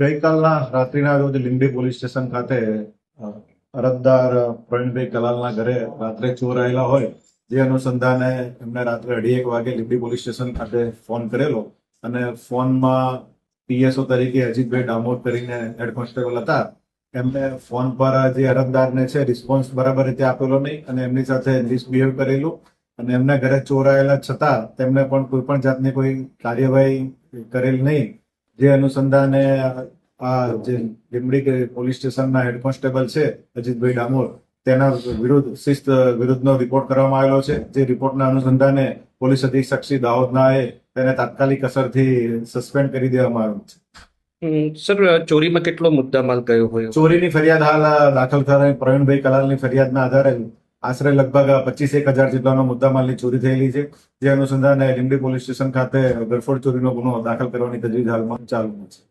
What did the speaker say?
ગઈકાલના રાત્રિના રોજ Limbdi police station ખાતે અરજદાર પ્રવીણભાઈ કલાલના ઘરે રાત્રે ચોર આવેલા હોય, જે અનુસંધાને એમને રાત્રે અઢી એક વાગે લીંબડી પોલીસ સ્ટેશન ખાતે ફોન કરેલો અને ફોનમાં પીએસઓ તરીકે અજીતભાઈ ડામોર કરીને હેડ કોન્સ્ટેબલ હતા. એમને ફોન પર જે અરજદારને છે, રિસ્પોન્સ બરાબર રીતે આપેલો નહીં અને એમની સાથે મિસબિહેવ કરેલું અને એમના ઘરે ચોરાયેલા છતાં તેમને પણ કોઈ પણ જાતની કોઈ કાર્યવાહી કરેલ નહીં. જે અનુસંધાને આ જે લીમડી પોલીસ સ્ટેશનના હેડ કોન્સ્ટેબલ છે અજીતભાઈ ડામોર તેના વિરુદ્ધ શિસ્ત વિરુદ્ધનો રિપોર્ટ કરવામાં આવેલો છે. જે રિપોર્ટના અનુસંધાને પોલીસ અધિક્ષક શ્રી દાહોદનાએ તેને તાત્કાલિક અસરથી સસ્પેન્ડ કરી દેવામાં આવ્યું છે. સર ચોરીમાં કેટલો મુદ્દામાલ ગયો હોય? ચોરીની ફરિયાદ હાલ દાખલ કરાઈ પ્રવીણભાઈ કલાલની ફરિયાદના આધારે આશરે લગભગ પચીસ એક હજાર જેટલાનો મુદ્દામાલની ચોરી થયેલી છે. જે અનુસંધાને લીંબડી પોલીસ સ્ટેશન ખાતે ગરફોડ ચોરીનો ગુનો દાખલ કરવાની તજવીજ હાલમાં ચાલુ છે.